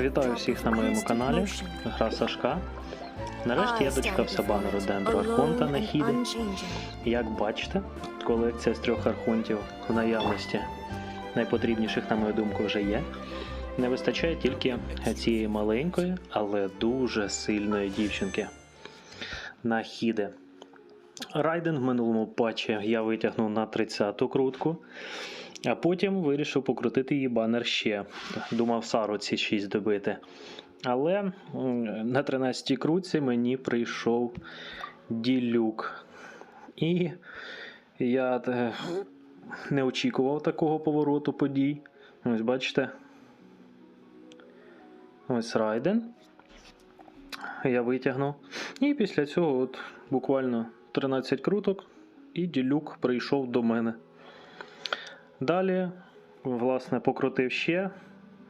Вітаю всіх на моєму каналі. Гра Сашка. Нарешті я дочекався банеру Дендро Архонта на хіді. Як бачите, колекція з трьох архонтів в наявності найпотрібніших, на мою думку, вже є. Не вистачає тільки цієї маленької, але дуже сильної дівчинки. На хіде. Райден в минулому патчі я витягнув на 30-ту крутку, а потім вирішив покрутити її банер ще. Думав Сару ці 6 добити. Але на 13-й крутці мені прийшов ділюк. І я е, не очікував такого повороту подій. Ось бачите. Ось Райден. Я витягнув. І після цього, от буквально 13 круток, і ділюк прийшов до мене. Далі, власне, покрутив ще,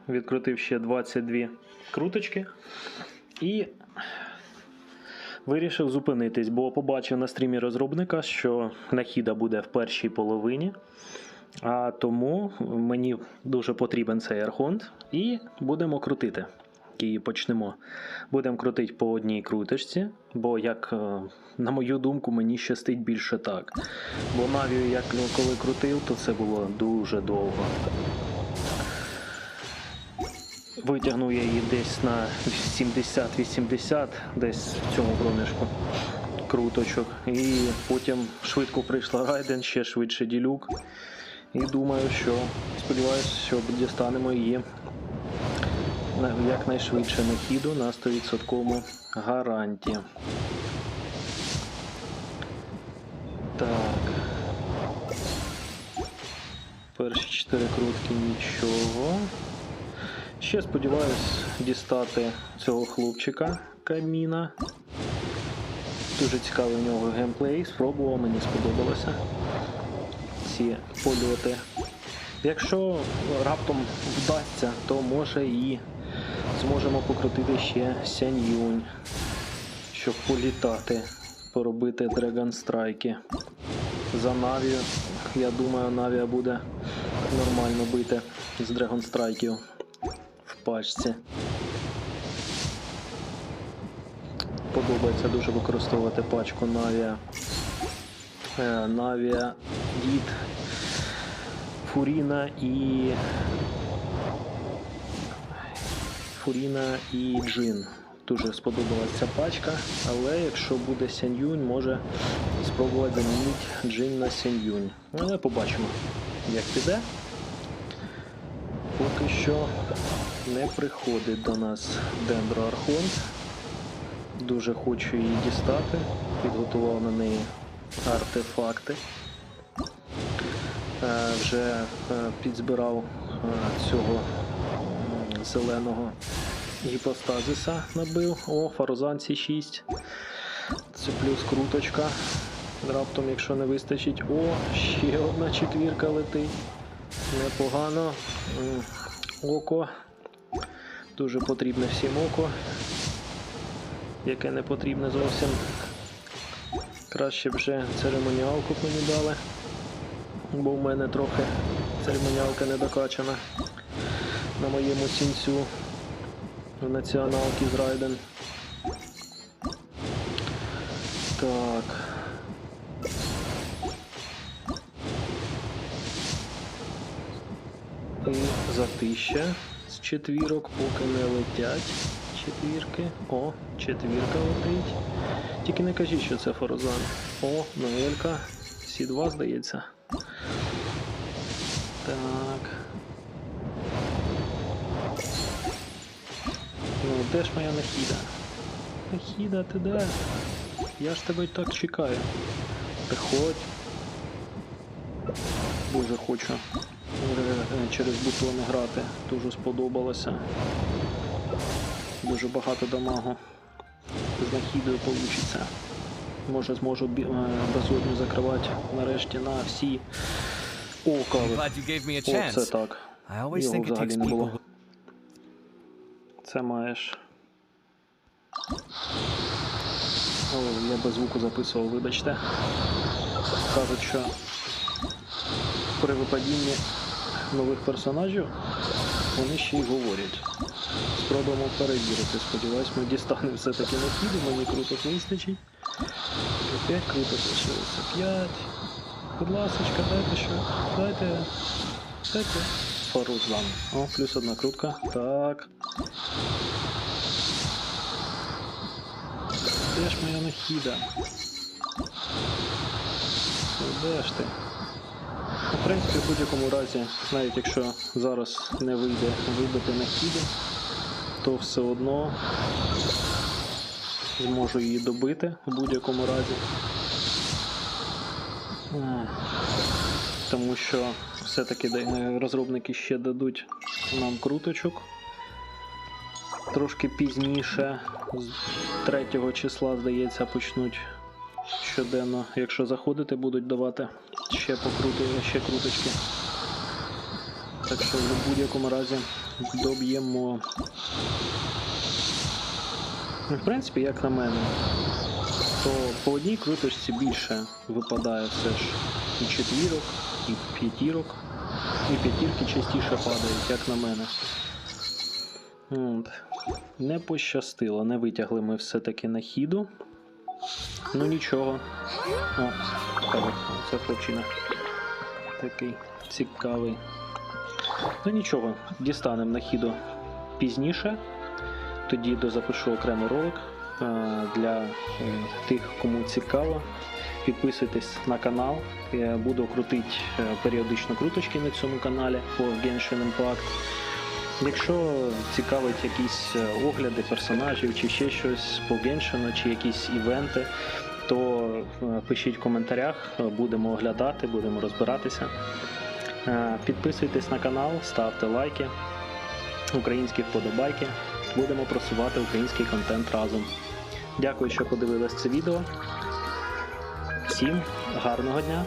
відкрутив ще 22 круточки і вирішив зупинитись, бо побачив на стрімі розробника, що нахіда буде в першій половині. А тому мені дуже потрібен цей архонт, і будемо крутити. І почнемо. Будемо крутити по одній круточці, бо, як е, на мою думку, мені щастить більше так. Бо Навію, як коли крутив, то це було дуже довго. Витягнув я її десь на 70-80, десь в цьому проміжку круточок. І потім швидко прийшла Райден, ще швидше ділюк. І думаю, що сподіваюся, що дістанемо її якнайшвидше на хіду на 100% гарантії. Так. Перші 4 крутки нічого. Ще сподіваюсь дістати цього хлопчика каміна. Дуже цікавий у нього геймплей. Спробував, мені сподобалося ці польоти. Якщо раптом вдасться, то може і зможемо покрутити ще Сянь Юнь, щоб політати, поробити Dragon. За Навію, я думаю, Навія буде нормально бити з Dragon Strike в пачці. Подобається дуже використовувати пачку Навія. Е, Навія Дід Фуріна і. Фуріна і Джин. Дуже сподобалася ця пачка, але якщо буде Сяньюнь, може спробувати замінити Джин на Сяньюнь. Але побачимо, як піде. Поки що не приходить до нас Дендро Архонт. Дуже хочу її дістати. Підготував на неї артефакти. Е, вже е, підзбирав е, цього зеленого гіпостазиса набив. О, фарозанці 6. Це плюс круточка. Раптом, якщо не вистачить. О, ще одна четвірка летить. Непогано. Око. Дуже потрібне всім око. Яке не потрібне зовсім. Краще б вже церемоніалку мені дали. Бо в мене трохи церемоніалка не докачана на моєму сінцю в націоналки з Райден. Так. І затища з четвірок, поки не летять четвірки. О, четвірка летить. Тільки не кажіть, що це Форозан. О, Ноелька. Сі 2 здається. Так. Де ж моя нахіда? Нахіда, ти де? Я ж тебе так чекаю. Приходь. Дуже хочу е, через бутони грати. Дуже сподобалося. Дуже багато дамагу. З нахідою вийде. Може зможу е, безодню закривати нарешті на всі gave Оце так. Його взагалі не було. Це маєш. О, я без звуку записував, вибачте. Кажуть, що при випадінні нових персонажів вони ще й говорять. Спробуємо перевірити. Сподіваюсь, ми дістанемо все-таки на хіду, мені круток вистачить. П'ять круток лишилося. П'ять. Будь ласочка, дайте що. Дайте. Дайте. Пару з вами. О, плюс одна крутка. Так. Де ж моя нахіда? Ну, Де ж ти? В принципі, в будь-якому разі, навіть якщо зараз не вийде вибити нахіду, то все одно зможу її добити в будь-якому разі. Тому що все-таки розробники ще дадуть нам круточок. Трошки пізніше, з 3 числа, здається, почнуть щоденно, якщо заходити, будуть давати ще покрути, ще круточки. Так що в будь-якому разі доб'ємо. Ну, В принципі, як на мене, то по одній круточці більше випадає все ж і четвірок, і п'ятірок, і п'ятірки частіше падають, як на мене. От. Не пощастило, не витягли ми все-таки на хіду. Ну нічого. О, це хлопчина. Такий цікавий. Ну нічого, дістанемо на хіду пізніше. Тоді дозапишу окремий ролик е, для е, тих, кому цікаво. Підписуйтесь на канал. Я буду крутити е, періодично круточки на цьому каналі по Genshin Impact. Якщо цікавить якісь е, огляди персонажів чи ще щось по Genshin, чи якісь івенти, то е, пишіть в коментарях, будемо оглядати, будемо розбиратися. Підписуйтесь на канал, ставте лайки, українські вподобайки. Будемо просувати український контент разом. Дякую, що подивились це відео. Всім гарного дня!